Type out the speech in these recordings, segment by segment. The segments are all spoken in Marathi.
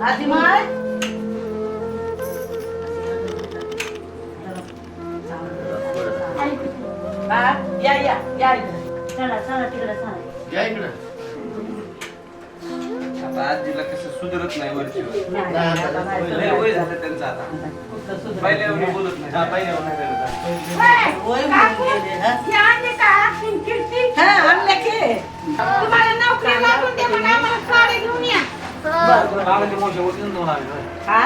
आधी माय हा, या या या इकडे. चला चला तिकडे चला. या इकडं. आता आजीला कसं सुधरत नाही वरची नाही, नाही, आता नाही, लय चला. वय झालं त्यांचं आता. कुठं सुधरायचं? पहिल्या एवढं बोलत नाही. हा, पहिले गेले, हा? हा, आणले की. मोठी होती ना दोन आली होय. हा?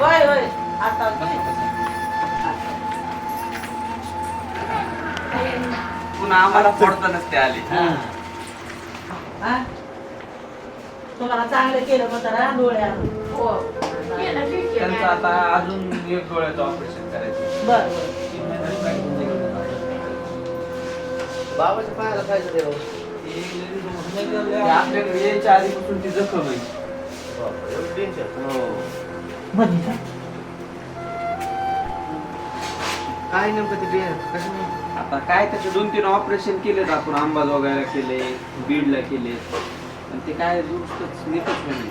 होय, होय. आता पुन्हा आम्हाला फोडतानाच ते आले हा? तुम्हाला चांगलं केलं मग जरा डोळ्या आणून. त्यांचं आता अजून एक डोळ्याचं ऑपरेशन करायचं बरं तीन महिन्यात काय बाबाच्या पायाला ते आपल्याकडे यायच्या आधीपासून ती जखम आहे हो का? काय नेमकं ते बिया कसं आता काय त्याचे दोन तीन ऑपरेशन केलेत आपण अंबाजोगाईला केले बीडला केले आणि ते काय दुरुस्तच नीटच नाही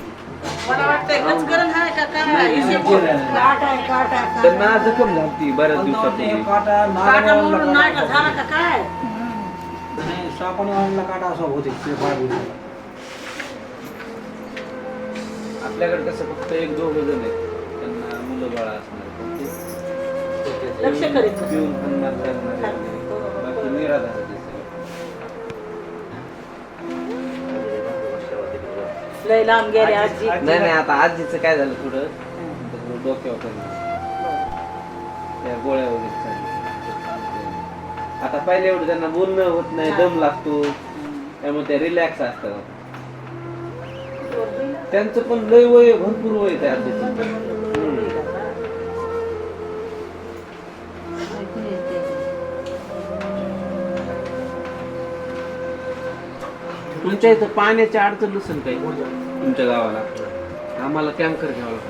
मला वाटतंय आहे का काय नाही, बोल. नाही. काट आहे काट आहे जखम झाली बऱ्याच दिवसापूर्वी काटा काटा मोडून नाही का झाला का काय आणला काटा असा होते ते पाय बुजवला. आपल्याकडे कसं फक्त एक दोघ जण आहेत त्यांना मुलं बाळा असणार पण लक्ष येऊन- करीत नसतात. करणारे आहेत. बाकी निराधार आहेत. लय लांब गेले आजी आजी- नाही नाही आता आजीचं काय झालं थोडं त्याच्यामुळे डोक्यावर त्या गोळ्या वगैरे. आता पहिले एवढं त्यांना बोलणं होत नाही दम लागतो. त्यामुळे ते रिलॅक्स असतात त्यांचं पण लय वय भरपूर वय त्या. तुमच्या इथं पाण्याची अडचण नसेल काही? तुमच्या गावाला? आम्हाला टँकर घ्यावं लागतं.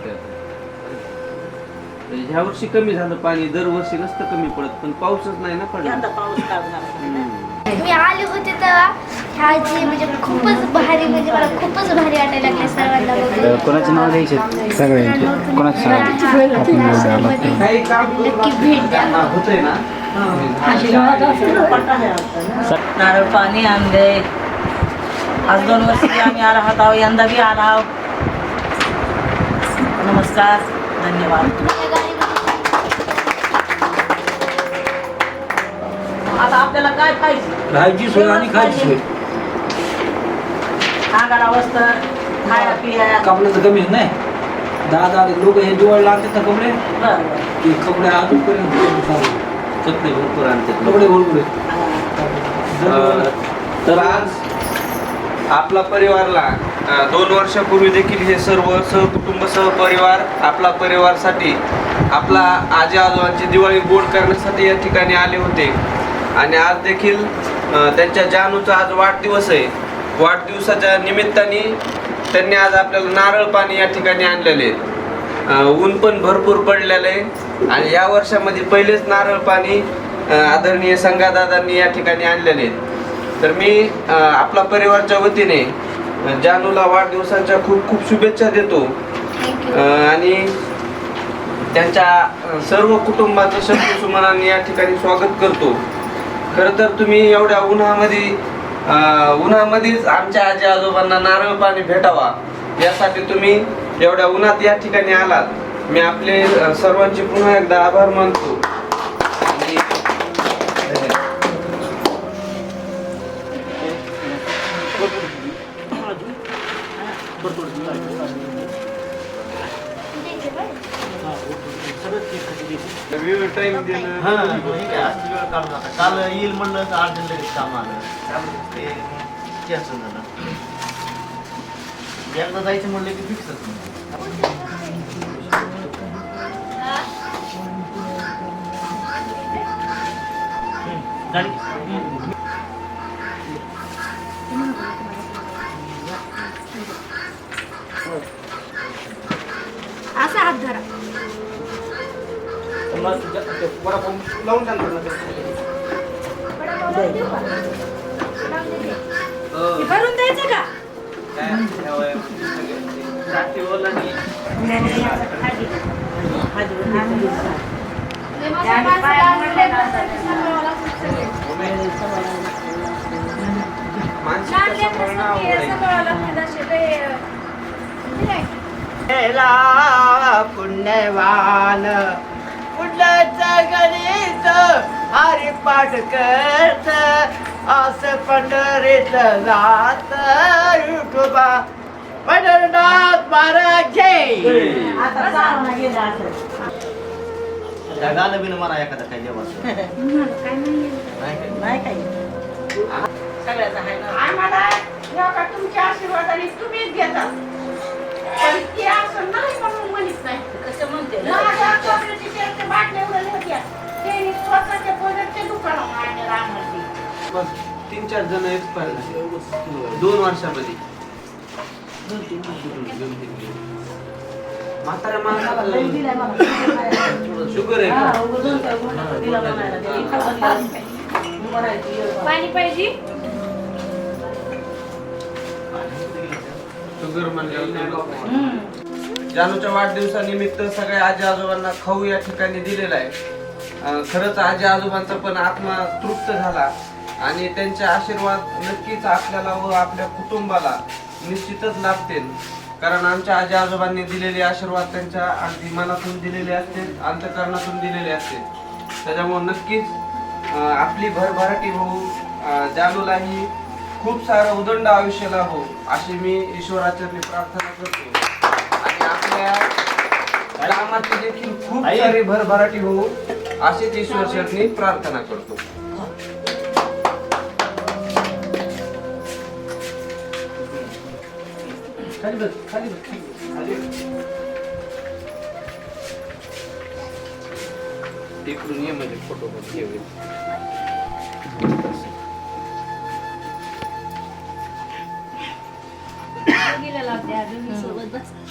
ह्या वर्षी कमी झालं पाणी दरवर्षी नसतं कमी पडत पण पाऊसच नाही ना पडला. यंदा पाऊस लागणार. हम्म. मी आले होते तेव्हा. ह्याची म्हणजे खूपच भारी म्हणजे मला खूपच भारी वाटायला लागले सर्वांना बघून. कोणाचे नाव द्यायचे सगळ्यांचे. कोणाचे सांगायचे काही काम करून नक्की भेट द्या. हा, होतंय ना? पट्टा आहे आमचा ना. नारळ पाणी आणले आज दोन वर्ष बी आम्ही आला आहोत. यंदा बी आला आहोत. नमस्कार. धन्यवाद. आता आपल्याला काय पाहिजे राहायची सोय आणि खायची सोय. अंगाला वस्त्र खाया पिया. कपड्याचं कमीच नाही. दहा दहा लोक हे दिवाळी लागतात ना कपडे. ते कपडे अजूनपर्यंत कपडे भरपूर आणतात कपडे भरपूर अं, तर आज आपला परिवारला अं, दोन वर्षापूर्वी देखील हे सर्व सहकुटुंब सहपरिवार आपला परिवारसाठी आपला आजी आजोबांची दिवाळी गोड करण्यासाठी या ठिकाणी आले होते. आणि आज देखील त्यांच्या जानूचा आज वाढदिवस आहे. वाढदिवसाच्या निमित्ताने त्यांनी आज आपल्याला नारळ पाणी या ठिकाणी आणलेले ऊन पण भरपूर पडलेलं आहे. आणि या वर्षामध्ये पहिलेच नारळ पाणी आदरणीय संघादादांनी या ठिकाणी आणलेले आहेत. तर मी आपला परिवारच्या वतीने जानूला वाढदिवसाच्या खूप खूप शुभेच्छा देतो. आणि त्यांच्या सर्व कुटुंबाचं शब्द सुमनाने या ठिकाणी स्वागत करतो. खरं तर तुम्ही एवढ्या उन्हामध्ये उन्हामध्येच आमच्या आजी आजोबांना नारळ पाणी भेटावा. यासाठी तुम्ही एवढ्या उन्हात या ठिकाणी आलात. मी आपले सर्वांचे पुन्हा एकदा आभार मानतो. काढू नका. काल येईल म्हणलं तर अर्जंट लगेच काम आलं. त्यामुळे ते cancel झालं. एकदा जायचं म्हणलं की फिक्सच असा हात धरा. लावून द्या भरून द्यायचं का? काय कुठलंच गणित हरिपाठ करत असं पंढरीत जात. विठोबा पंढरनाथ महाराज जय. बिन म्हणा एखादं काही देवाचं. नाही काय? नाही काही. सगळ्याचं आहे ना. आम्हाला एवढा तुमच्या आशीर्वादाने तुम्हीच घेता. पण ते असं नाही म्हणून म्हणत नाही. माझ्या बाटल्या होत्या त्यांनी स्वतःच्या आम्हाला बस तीन चार जण एक्सपायर झाले दोन वर्षामध्ये. दोन तीन दिवस. म्हाताऱ्या माणसाला लई दिलाय मला. शुगर आहे हा, का दोन पण पाहिजे? शुगर म्हणल्यावर ते हम्म. जानूच्या वाढदिवसानिमित्त सगळ्या आजी आजोबांना खाऊ या ठिकाणी दिलेला आहे. खरंच आजी आजोबांचा पण आत्मा तृप्त झाला आणि त्यांचे आशीर्वाद नक्कीच आपल्याला व आपल्या कुटुंबाला निश्चितच लाभतील. कारण आमच्या आजी आजोबांनी दिलेले आशीर्वाद त्यांच्या अगदी मनातून दिलेले असतील अंतकरणातून दिलेले असतील. त्याच्यामुळे नक्कीच आपली भरभराटी होऊ जानूलाही खूप सारं उदंड आयुष्य लाभो अशी मी ईश्वराचरणी प्रार्थना करतो. आपल्या कामाची देखील खूप. सारी भरभराटी होऊ अशीच ईश्वर चरणी प्रार्थना करतो खाली बस खाली बस खाली बस. इकडून ये म्हणजे फोटो पण घेऊया बोर्ड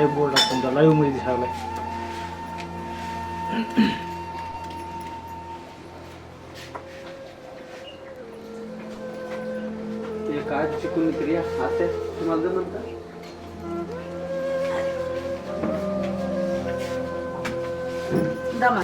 डायरेक्ट बोर्ड आपण लाईव्हमध्ये दिसावलाय एक आजची कोणीतरी असते तुम्हाला जमत का? दमा.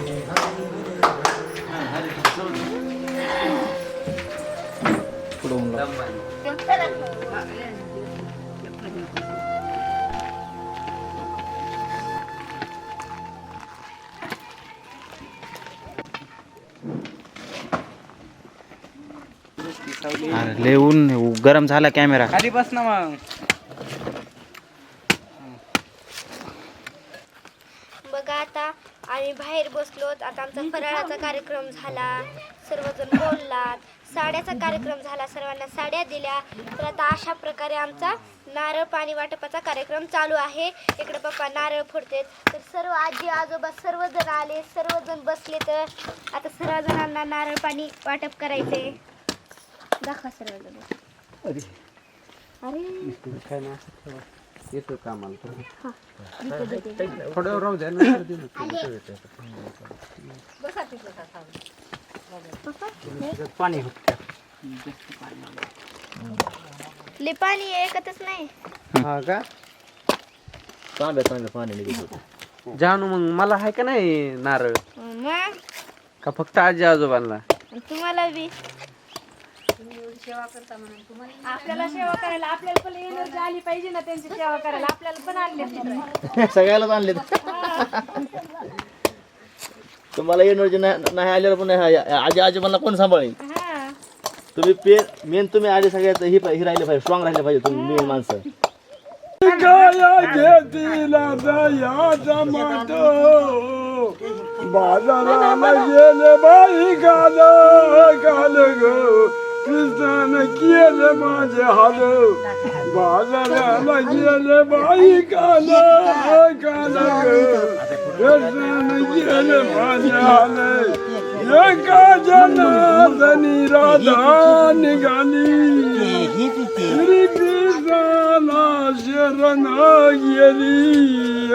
अरे लय ऊन गरम झाला कॅमेरा खाली बस ना मग. बघा आता आम्ही बाहेर बसलोत. आता आमचा फराळाचा कार्यक्रम झाला. सर्वजण बोललात. साड्याचा कार्यक्रम झाला. सर्वांना साड्या दिल्या. तर आता अशा प्रकारे आमचा नारळ पाणी वाटपाचा कार्यक्रम चालू आहे. इकडे पप्पा नारळ फोडतेत. तर सर्व आजी आजोबा सर्वजण आले. सर्वजण बसले तर आता सर्वजणांना नारळ पाणी वाटप करायचे दाखवा सर्वजण अरे. अरे. काय येतो कामाला हा. दे. थोडं राहू द्या नंतर देऊ ना. पप्पा पाणी ले पाणी एकतच नाही. हा का? चांगलं चांगलं पाणी निघत होतं. जानू मग मला आहे का नाही नारळ? मग? का फक्त आजी आजोबांना? तुम्हाला बी. आपल्याला सेवा करायला आपल्याला पण एनर्जी आली पाहिजे ना त्यांची सेवा करायला. आपल्याला पण आणले सगळ्यालाच आणले तुम्हाला एनर्जी नाही नाही आल्यावर पण नाही. आजी आजोबांना कोण सांभाळेल हा. तुम्ही पे मेन तुम्ही आधी सगळ्यात ही ही राहिले पाहिजे स्ट्रॉंग राहिले पाहिजे तुम्ही मेन माणसं. बाजाराला गेले बाई गाल गाल ग. कृष्णानं केले माझे हाल बाजाराला गेले बाई गाल गाल ग कृष्णानं केले माझे हाल एका जनार्दनी राधा निघाली श्री कृष्णाला शरण गेली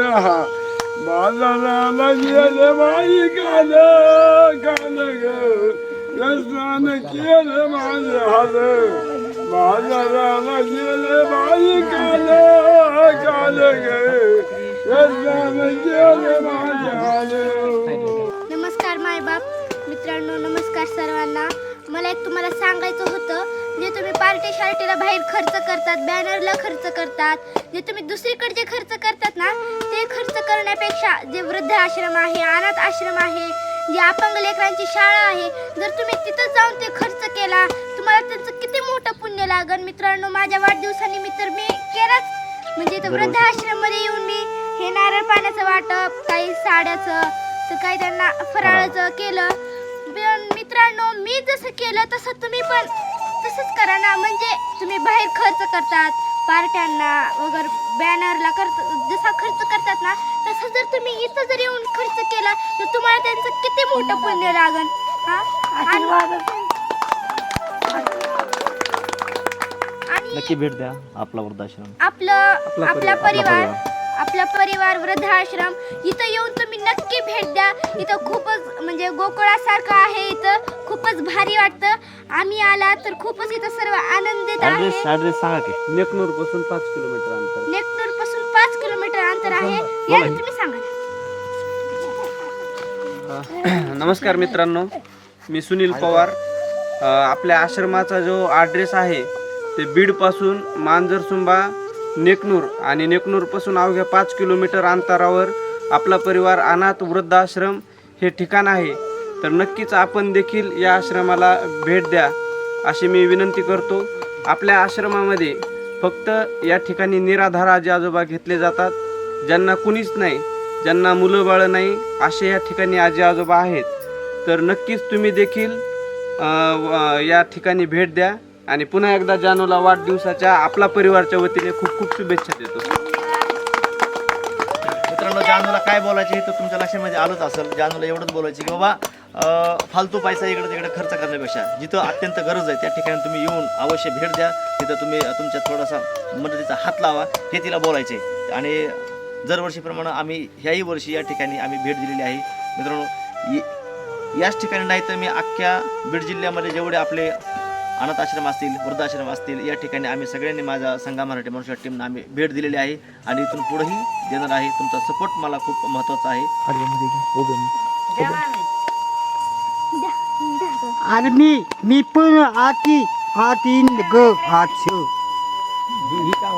बाजाराला गेले बाई काल काल ग कृष्णानं केले हाल काल काल हाल नमस्कार मायबाप. मित्रांनो नमस्कार सर्वांना. मला एक तुम्हाला सांगायचं होतं जे तुम्ही पार्टी शार्टीला बाहेर खर्च करतात बॅनरला खर्च करतात जे तुम्ही दुसरीकडे जे खर्च करतात ना ते खर्च करण्यापेक्षा जे वृद्ध आश्रम आहे अनाथ आश्रम आहे जे अपंग लेकरांची शाळा आहे. जर तुम्ही तिथं जाऊन ते खर्च केला तुम्हाला त्यांचं किती मोठं पुण्य लागन? मित्रांनो माझ्या वाढदिवसानिमित्त मी केलाच म्हणजे इथं वृद्ध आश्रममध्ये येऊन मी हे नारळ पाण्याचं वाटप काही साड्याचं तर काही त्यांना फराळाचं केलं. पण मित्रांनो मी जसं केलं तसं तुम्ही पण तसंच करा ना. म्हणजे तुम्ही बाहेर खर्च करतात पार्ट्यांना वगैरे बॅनरला खर्च जसा खर्च करतात ना तसं जर तुम्ही इथं जर येऊन खर्च केला तर तुम्हाला त्यांचं किती मोठं पुण्य लागन? हा? नक्की भेट द्या आपला वृद्धाश्रम. आपलं आपला परिवार. आपला परिवार. वृद्धाश्रम. इथं येऊन तुम्ही नक्की भेट द्या. इथं खूपच म्हणजे गोकुळासारखं आहे इथं. खूपच भारी वाटतं. आम्ही आला तर खूपच इथं सर्व आनंदित आहे. सांगा की. नेकनूरपासून पाच किलोमीटर अंतर. नेकनूरपासून पाच किलोमीटर अंतर आहे. तुम्ही सांगा. नमस्कार मित्रांनो. मी सुनील पवार. अ, आपल्या आश्रमाचा जो ॲड्रेस आहे ते बीडपासून मांजरसुंबा नेकनूर आणि नेकनूरपासून अवघ्या पाच किलोमीटर अंतरावर आपला परिवार अनाथ वृद्धाश्रम हे ठिकाण आहे. तर नक्कीच आपण देखील या आश्रमाला भेट द्या अशी मी विनंती करतो. आपल्या आश्रमामध्ये फक्त या ठिकाणी निराधार आजी आजोबा घेतले जातात. ज्यांना कुणीच नाही ज्यांना मुलं बाळं नाही असे या ठिकाणी आजी आजोबा आहेत. तर नक्कीच तुम्ही देखील या ठिकाणी भेट द्या आणि पुन्हा एकदा जानूला वाढदिवसाच्या आपला परिवारच्या वतीने खूप खूप शुभेच्छा देतो. मित्रांनो जानूला काय बोलायचे हे तर तुमच्या लक्षामध्ये आलंच असेल. जानूला एवढंच बोलायचे की बाबा फालतू पैसा इकडे तिकडे खर्च करण्यापेक्षा जिथं अत्यंत गरज आहे त्या ठिकाणी तुम्ही येऊन अवश्य भेट द्या. तिथं तुम्ही तुमच्या थोडासा मदतीचा हात लावा. हे तिला बोलायचे आणि दरवर्षीप्रमाणे आम्ही ह्याही वर्षी या ठिकाणी आम्ही भेट दिलेली आहे. मित्रांनो याच ठिकाणी नाही तर मी अख्ख्या बीड जिल्ह्यामध्ये जेवढे आपले अनाथ आश्रम असतील वृद्धाश्रम असतील या ठिकाणी आम्ही सगळ्यांनी माझ्या संघा मराठी मनुष्य टीमनं आम्ही भेट दिलेली आहे. आणि इथून पुढेही देणार आहे. तुमचा सपोर्ट मला खूप महत्त्वाचा आहे. आणि मी मी पण आती आती ग आछ ही काय